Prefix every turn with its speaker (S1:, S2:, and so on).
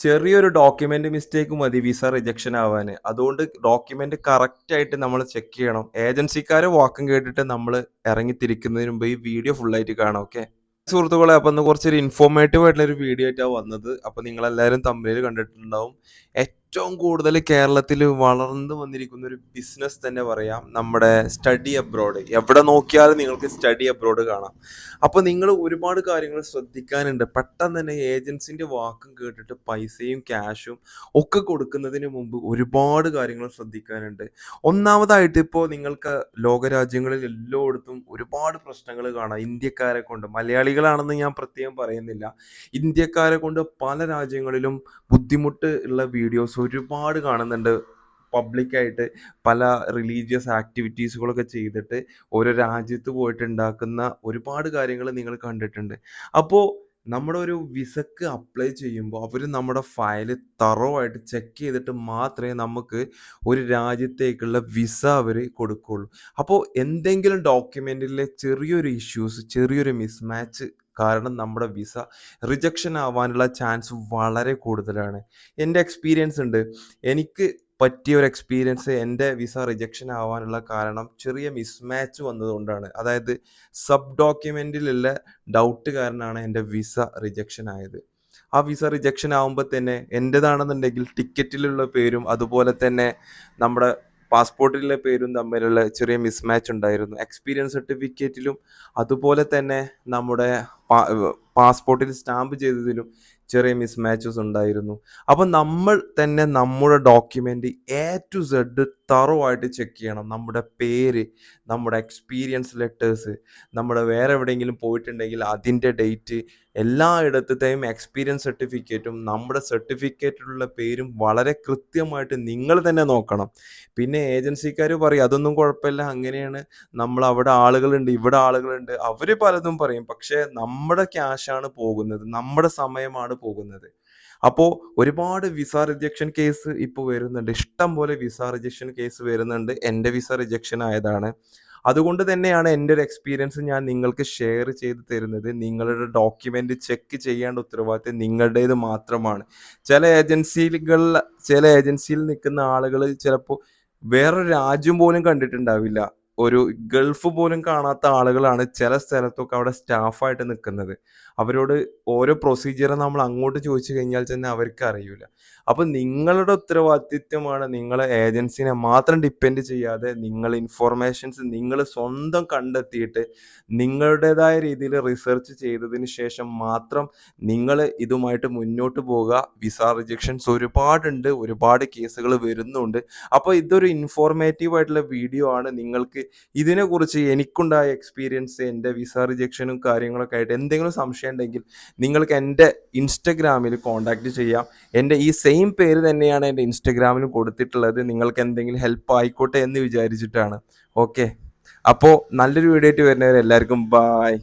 S1: ചെറിയൊരു document mistake മതി visa rejection ആവാൻ അതുകൊണ്ട് ഡോക്യുമെന്റ് കറക്റ്റ് ആയിട്ട് നമ്മൾ ചെക്ക് ചെയ്യണം. ഏജൻസിക്കാരെ വാക്കും കേട്ടിട്ട് നമ്മൾ ഇറങ്ങിത്തിരിക്കുന്നതിന് മുമ്പ് ഈ വീഡിയോ ഫുൾ ആയിട്ട് കാണാം ഓക്കെ സുഹൃത്തുക്കളെ അപ്പൊ കുറച്ചൊരു ഇൻഫോർമേറ്റീവ് ആയിട്ടുള്ള ഒരു വീഡിയോ ആയിട്ടാണ് വന്നത്. അപ്പൊ നിങ്ങൾ എല്ലാവരും തമ്മിൽ കണ്ടിട്ടുണ്ടാവും. ഏറ്റവും കൂടുതൽ കേരളത്തിൽ വളർന്നു വന്നിരിക്കുന്ന ഒരു ബിസിനസ് തന്നെ പറയാം. നമ്മുടെ സ്റ്റഡി അബ്രോഡ് എവിടെ നോക്കിയാലും നിങ്ങൾക്ക് സ്റ്റഡി അബ്രോഡ് കാണാം. അപ്പോൾ നിങ്ങൾ ഒരുപാട് കാര്യങ്ങൾ ശ്രദ്ധിക്കാനുണ്ട്. പെട്ടെന്ന് തന്നെ ഏജൻസിന്റെ വാക്കും കേട്ടിട്ട് പൈസയും ക്യാഷും ഒക്കെ കൊടുക്കുന്നതിന് മുമ്പ് ഒരുപാട് കാര്യങ്ങൾ ശ്രദ്ധിക്കാനുണ്ട്. ഒന്നാമതായിട്ട് ഇപ്പോൾ നിങ്ങൾക്ക് ലോകരാജ്യങ്ങളിൽ എല്ലായിടത്തും ഒരുപാട് പ്രശ്നങ്ങൾ കാണാം. ഇന്ത്യക്കാരെ കൊണ്ട്. മലയാളികളാണെന്ന് ഞാൻ പ്രത്യേകം പറയുന്നില്ല. ഇന്ത്യക്കാരെ കൊണ്ട് പല രാജ്യങ്ങളിലും ബുദ്ധിമുട്ട് ഉള്ള വീഡിയോസ് ഒരുപാട് കാണുന്നുണ്ട്. പബ്ലിക്കായിട്ട് പല റിലീജിയസ് ആക്ടിവിറ്റീസുകളൊക്കെ ചെയ്തിട്ട് ഓരോ രാജ്യത്ത് പോയിട്ട് ഉണ്ടാക്കുന്ന ഒരുപാട് കാര്യങ്ങൾ നിങ്ങൾ കണ്ടിട്ടുണ്ട്. അപ്പോൾ നമ്മുടെ ഒരു വിസക്ക് അപ്ലൈ ചെയ്യുമ്പോൾ അവർ നമ്മുടെ ഫയൽ തറവായിട്ട് ചെക്ക് ചെയ്തിട്ട് മാത്രമേ നമുക്ക് ഒരു രാജ്യത്തേക്കുള്ള വിസ അവർ കൊടുക്കുകയുള്ളൂ. അപ്പോൾ എന്തെങ്കിലും ഡോക്യുമെന്റിലെ ചെറിയൊരു ഇഷ്യൂസ് ചെറിയൊരു മിസ്മാച്ച് കാരണം നമ്മുടെ വിസ റിജക്ഷൻ ആവാനുള്ള ചാൻസ് വളരെ കൂടുതലാണ്. എന്റെ എക്സ്പീരിയൻസ് ഉണ്ട്. എനിക്ക് പറ്റിയ ഒരു എക്സ്പീരിയൻസ് എന്റെ വിസ റിജക്ഷൻ ആവാനുള്ള കാരണം ചെറിയ മിസ്മാച്ച് വന്നതുകൊണ്ടാണ്. അതായത് സബ് ഡോക്യുമെന്റിലുള്ള ഡൗട്ട് കാരണമാണ് എന്റെ വിസ റിജക്ഷൻ ആയത്. ആ വിസ റിജക്ഷൻ ആവുമ്പോൾ തന്നെ എന്റെതാണെന്നുണ്ടെങ്കിൽ ടിക്കറ്റിലുള്ള പേരും അതുപോലെ തന്നെ നമ്മുടെ പാസ്പോർട്ടിലെ പേരും തമ്മിലുള്ള ചെറിയ മിസ്മാച്ച് ഉണ്ടായിരുന്നു. എക്സ്പീരിയൻസ് സർട്ടിഫിക്കറ്റിലും അതുപോലെ തന്നെ നമ്മുടെ പാസ്പോർട്ടിൽ സ്റ്റാമ്പ് ചെയ്തതിലും ചെറിയ മിസ്മാച്ചസ് ഉണ്ടായിരുന്നു. അപ്പം നമ്മൾ തന്നെ നമ്മുടെ ഡോക്യുമെന്റ് എ ടു സെഡ് തറവായിട്ട് ചെക്ക് ചെയ്യണം. നമ്മുടെ പേര് നമ്മുടെ എക്സ്പീരിയൻസ് ലെറ്റേഴ്സ് നമ്മുടെ വേറെ എവിടെയെങ്കിലും പോയിട്ടുണ്ടെങ്കിൽ അതിന്റെ ഡേറ്റ് എല്ലാ ഇടത്തേയും എക്സ്പീരിയൻസ് സർട്ടിഫിക്കറ്റും നമ്മുടെ സർട്ടിഫിക്കറ്റിലുള്ള പേരും വളരെ കൃത്യമായിട്ട് നിങ്ങൾ തന്നെ നോക്കണം. പിന്നെ ഏജൻസിക്കാർ പറയും അതൊന്നും കുഴപ്പമില്ല അങ്ങനെയാണ്. നമ്മൾ അവിടെ ആളുകളുണ്ട് ഇവിടെ ആളുകളുണ്ട്. അവർ പലതും പറയും. പക്ഷേ നമ്മുടെ ക്യാഷാണ് പോകുന്നത് നമ്മുടെ സമയമാണ് പോകുന്നത്. അപ്പോൾ ഒരുപാട് വിസ റിജക്ഷൻ കേസ് ഇപ്പോൾ വരുന്നുണ്ട്. ഇഷ്ടം പോലെ വിസ റിജക്ഷൻ കേസ് വരുന്നുണ്ട്. എന്റെ വിസ റിജക്ഷൻ ആയതാണ്. അതുകൊണ്ട് തന്നെയാണ് എന്റെ ഒരു എക്സ്പീരിയൻസ് ഞാൻ നിങ്ങൾക്ക് ഷെയർ ചെയ്ത് തരുന്നത്. നിങ്ങളുടെ ഡോക്യുമെന്റ് ചെക്ക് ചെയ്യേണ്ട ഉത്തരവാദിത്തം നിങ്ങളുടേത് മാത്രമാണ്. ചില ഏജൻസികൾ ചില ഏജൻസിയിൽ നിൽക്കുന്ന ആളുകൾ ചിലപ്പോൾ വേറൊരു രാജ്യം പോലും കണ്ടിട്ടുണ്ടാവില്ല. ഒരു ഗൾഫ് പോലും കാണാത്ത ആളുകളാണ് ചില സ്ഥലത്തൊക്കെ അവിടെ സ്റ്റാഫായിട്ട് നിൽക്കുന്നത്. അവരോട് ഓരോ പ്രൊസീജിയർ നമ്മൾ അങ്ങോട്ട് ചോദിച്ചു കഴിഞ്ഞാൽ തന്നെ അവർക്ക് അറിയില്ല അപ്പോൾ നിങ്ങളുടെ ഉത്തരവാദിത്വമാണ് നിങ്ങൾ ഏജൻസിനെ മാത്രം ഡിപ്പെൻഡ് ചെയ്യാതെ നിങ്ങൾ ഇൻഫോർമേഷൻസ് നിങ്ങൾ സ്വന്തം കണ്ടെത്തിയിട്ട് നിങ്ങളുടേതായ രീതിയിൽ റിസർച്ച് ചെയ്തതിന് ശേഷം മാത്രം നിങ്ങൾ ഇതുമായിട്ട് മുന്നോട്ട് പോകുക വിസ റിജക്ഷൻസ് ഒരുപാടുണ്ട്. ഒരുപാട് കേസുകൾ വരുന്നുണ്ട്. അപ്പോൾ ഇതൊരു ഇൻഫോർമേറ്റീവ് ആയിട്ടുള്ള വീഡിയോ ആണ്. നിങ്ങൾക്ക് ഇതിനെക്കുറിച്ച് എനിക്കുണ്ടായ എക്സ്പീരിയൻസ് എന്റെ വിസ റിജക്ഷനും കാര്യങ്ങളൊക്കെ ആയിട്ട് എന്തെങ്കിലും സംശയം ഉണ്ടെങ്കിൽ നിങ്ങൾക്ക് എന്റെ ഇൻസ്റ്റഗ്രാമിൽ കോൺടാക്റ്റ് ചെയ്യാം. എന്റെ ഈ സെയിം പേര് തന്നെയാണ് എന്റെ ഇൻസ്റ്റഗ്രാമിൽ കൊടുത്തിട്ടുള്ളത്. നിങ്ങൾക്ക് എന്തെങ്കിലും ഹെൽപ്പ് ആയിക്കോട്ടെ എന്ന് വിചാരിച്ചിട്ടാണ്. ഓക്കെ അപ്പോൾ നല്ലൊരു വീഡിയോ ആയിട്ട് വരുന്നവരെല്ലാവർക്കും ബായ്